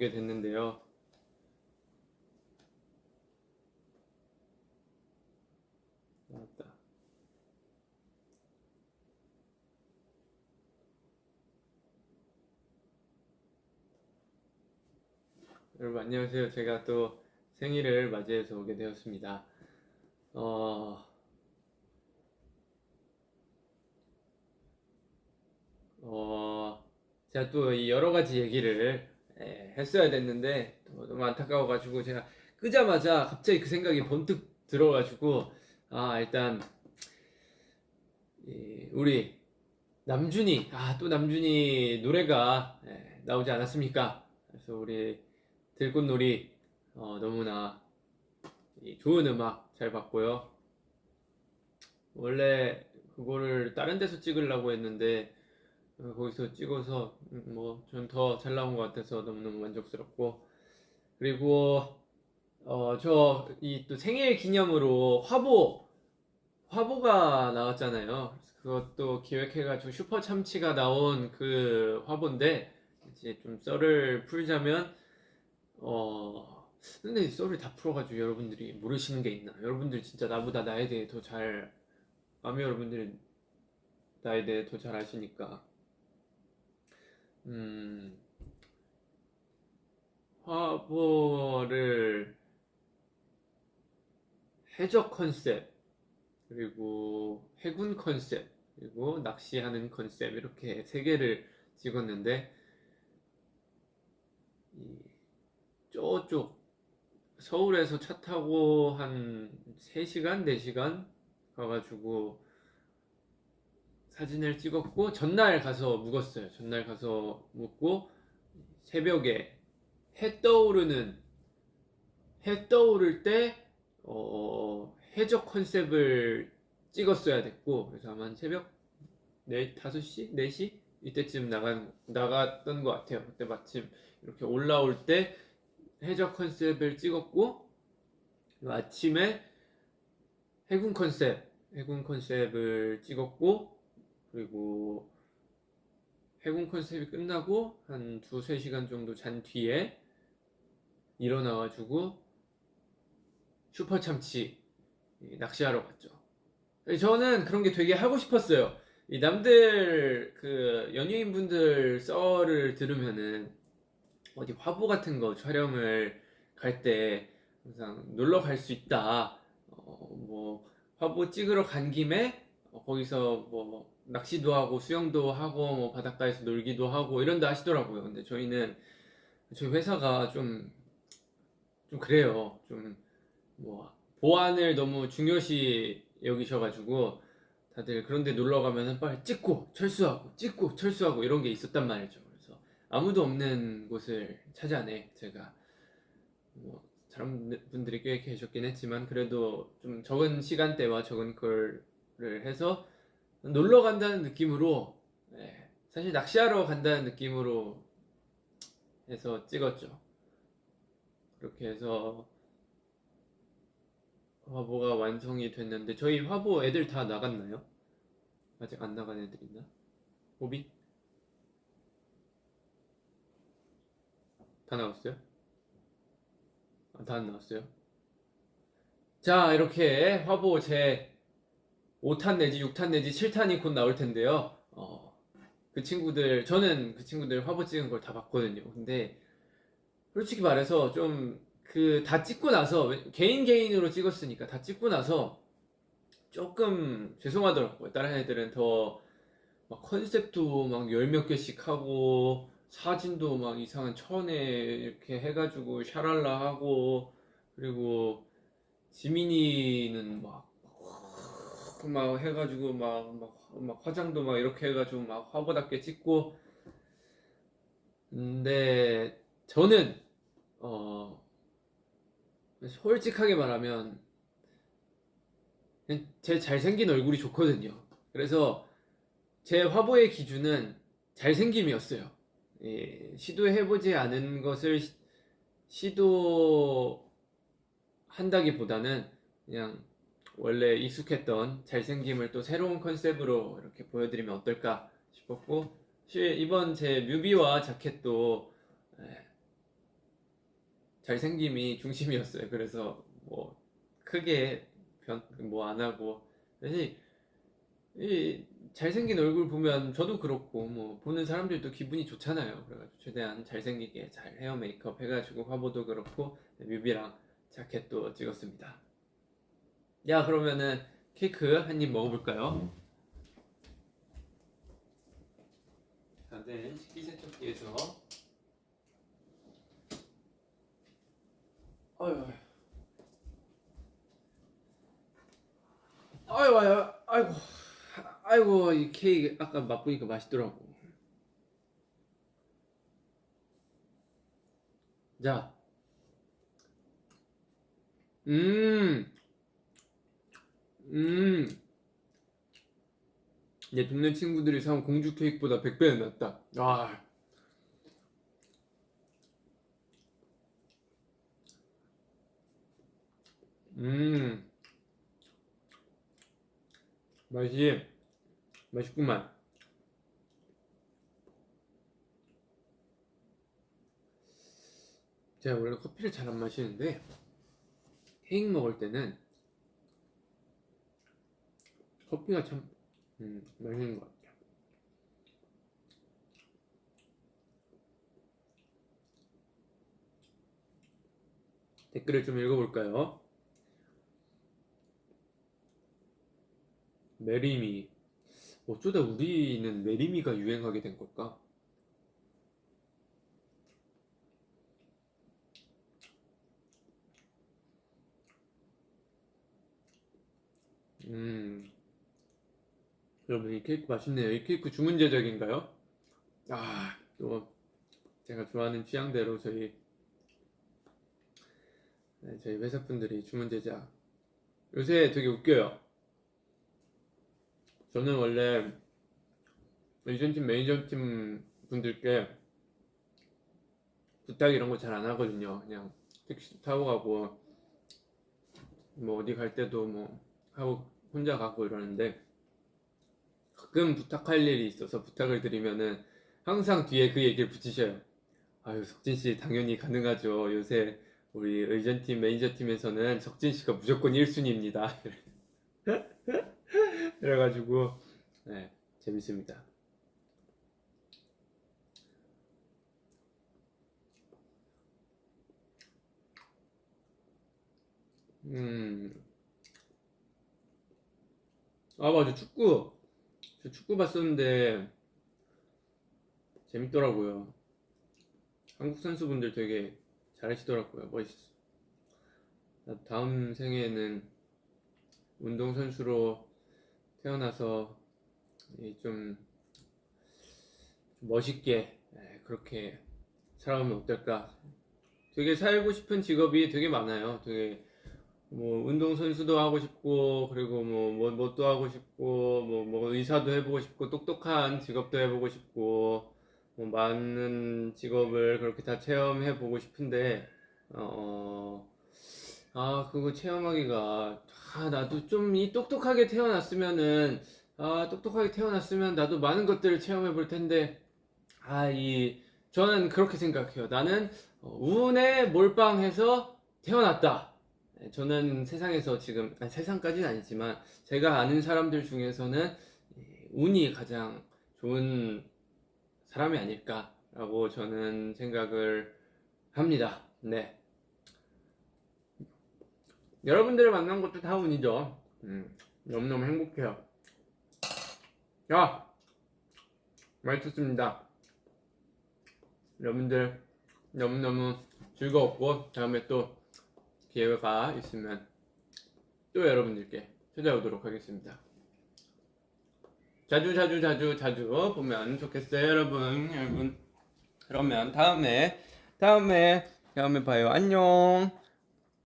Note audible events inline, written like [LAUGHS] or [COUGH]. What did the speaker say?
오게 됐는데요. 여러분 안녕하세요. 제가 또 생일을 맞이해서 오게 되었습니다. 어, 어, 제가 또이 여러 가지 얘기를 예, 했어야 됐는데 또 너무 안타까워가지고 제가 끄자마자 갑자기 그 생각이 번뜩 들어가지고 아 일단 이 우리 남준이 아 또 남준이 노래가 예, 나오지 않았습니까? 그래서 우리 들꽃놀이 어, 너무나 이 좋은 음악 잘 봤고요. 원래 그거를 다른 데서 찍으려고 했는데 어, 거기서 찍어서 뭐 전 더 잘 나온 것 같아서 너무너무 만족스럽고 그리고 어 저 이 또 생일 기념으로 화보 화보가 나왔잖아요. 그것도 기획해가지고 슈퍼 참치가 나온 그 화보인데 이제 좀 썰을 풀자면 어 근데 이 썰을 다 풀어가지고 여러분들이 모르시는 게 있나? 여러분들 진짜 나보다 나에 대해 더 잘 아미 여러분들이 나에 대해 더 잘 아시니까 음, 화보를 해적 컨셉, 그리고 해군 컨셉, 그리고 낚시하는 컨셉, 이렇게 세 개를 찍었는데, 이 저쪽 서울에서 차 타고 한 3시간, 4시간 가가지고 사진을 찍었고 전날 가서 묵었어요. 전날 가서 묵고 새벽에 해 떠오르는 해 떠오를 때 어, 해적 컨셉을 찍었어야 됐고 그래서 아마 한 새벽 4, 5시? 4시? 이때쯤 나간, 나갔던 것 같아요. 그때 마침 이렇게 올라올 때 해적 컨셉을 찍었고 아침에 해군 컨셉 해군 컨셉을 찍었고 그리고 해군 컨셉이 끝나고 한 두세 시간 정도 잔 뒤에 일어나가지고 슈퍼 참치 낚시하러 갔죠. 저는 그런 게 되게 하고 싶었어요. 이 남들 그 연예인 분들 썰을 들으면은 어디 화보 같은 거 촬영을 갈 때 항상 놀러 갈 수 있다. 어, 뭐 화보 찍으러 간 김에 어, 거기서 뭐 낚시도 하고 수영도 하고 뭐 바닷가에서 놀기도 하고 이런다 하시더라고요. 근데 저희는 저희 회사가 좀 좀 그래요. 좀뭐 보안을 너무 중요시 여기셔가지고 다들 그런데 놀러 가면은 빨리 찍고 철수하고 찍고 철수하고 이런 게 있었단 말이죠. 그래서 아무도 없는 곳을 찾아내 제가 뭐 다른 분들이 꽤 계셨긴 했지만 그래도 좀 적은 시간대와 적은 거를 해서 놀러 간다는 느낌으로 네, 사실 낚시하러 간다는 느낌으로 해서 찍었죠. 그렇게 해서 화보가 완성이 됐는데 저희 화보 애들 다 나갔나요? 아직 안 나간 애들 있나? 호비? 다 나왔어요? 아, 다 안 나왔어요? 자 이렇게 화보 제 5탄 내지 6탄 내지 7탄이 곧 나올 텐데요. 어, 그 친구들, 저는 그 친구들 화보 찍은 걸 다 봤거든요. 근데, 솔직히 말해서 좀, 그, 다 찍고 나서, 개인 개인으로 찍었으니까 다 찍고 나서 조금 죄송하더라고요. 다른 애들은 더, 막 컨셉도 막 열 몇 개씩 하고, 사진도 막 이상한 천에 이렇게 해가지고 샤랄라 하고, 그리고 지민이는 막, 막 해가지고 막, 막, 막 화장도 막 이렇게 해가지고 막 화보답게 찍고. 근데 저는 어 솔직하게 말하면 제 잘생긴 얼굴이 좋거든요. 그래서 제 화보의 기준은 잘생김이었어요. 예, 시도해보지 않은 것을 시- 시도한다기보다는 그냥 원래 익숙했던 잘생김을 또 새로운 컨셉으로 이렇게 보여드리면 어떨까 싶었고 시- 이번 제 뮤비와 자켓도 예, 잘생김이 중심이었어요. 그래서 뭐 크게 변 뭐 안 하고 사실 이 잘생긴 얼굴 보면 저도 그렇고 뭐 보는 사람들도 기분이 좋잖아요. 그래가지고 최대한 잘생기게 잘 헤어 메이크업 해가지고 화보도 그렇고 뮤비랑 자켓도 찍었습니다. 야 그러면은 케이크 한 입 먹어볼까요? 다들 식기세척기에서. 아유 아유 아유 아이고. 아이고 이 케이크 아까 맛보니까 맛있더라고. 자, 음, 음, 내 동네 친구들이 사온 공주 케이크보다 100배는 낫다. 아, 음, 맛이 맛있구만. 제가 원래 커피를 잘 안 마시는데 케이크 먹을 때는 커피가 참 음, 맛있는 것 같아요. 댓글을 좀 읽어볼까요? 메리미 어쩌다 우리는 메리미가 유행하게 된 걸까? 음, 여러분 이 케이크 맛있네요. 이 케이크 주문 제작인가요? 아, 또 제가 좋아하는 취향대로 저희 네, 저희 회사 분들이 주문 제작 요새 되게 웃겨요. 저는 원래 에이전팀 매니저팀 분들께 부탁 이런 거 잘 안 하거든요. 그냥 택시 타고 가고 뭐 어디 갈 때도 뭐 하고 혼자 가고 이러는데 가끔 부탁할 일이 있어서 부탁을 드리면은 항상 뒤에 그 얘기를 붙이셔요. 아유 석진 씨 당연히 가능하죠. 요새 우리 의전팀 매니저팀에서는 석진 씨가 무조건 1순위입니다. [LAUGHS] 그래가지고 네 재밌습니다. 음, 아 맞아 축구. 저 축구 봤었는데 재밌더라고요. 한국 선수분들 되게 잘하시더라고요. 멋있어. 나 다음 생에는 운동 선수로 태어나서 이좀 멋있게 예, 그렇게 살아오면 어떨까? 되게 살고 싶은 직업이 되게 많아요. 되게 뭐 운동 선수도 하고 싶고 그리고 뭐, 뭐 뭣도 하고 싶고 뭐, 뭐 의사도 해보고 싶고 똑똑한 직업도 해보고 싶고 뭐 많은 직업을 그렇게 다 체험해 보고 싶은데 어, 아 그거 체험하기가 아 나도 좀 이 똑똑하게 태어났으면은 아 똑똑하게 태어났으면 나도 많은 것들을 체험해 볼 텐데 아 이 저는 그렇게 생각해요. 나는 어, 운에 몰빵해서 태어났다. 네, 저는 세상에서 지금 아니, 세상까지는 아니지만 제가 아는 사람들 중에서는 이 운이 가장 좋은 사람이 아닐까라고 저는 생각을 합니다. 네. 여러분들을 만난 것도 다 운이죠. 음, 너무너무 행복해요. 야! 맛있었습니다. 여러분들 너무너무 즐거웠고, 다음에 또 기회가 있으면 또 여러분들께 찾아오도록 하겠습니다. 자주 자주 자주 자주 보면 좋겠어요, 여러분. 여러분. 그러면 다음에 다음에 다음에 봐요. 안녕.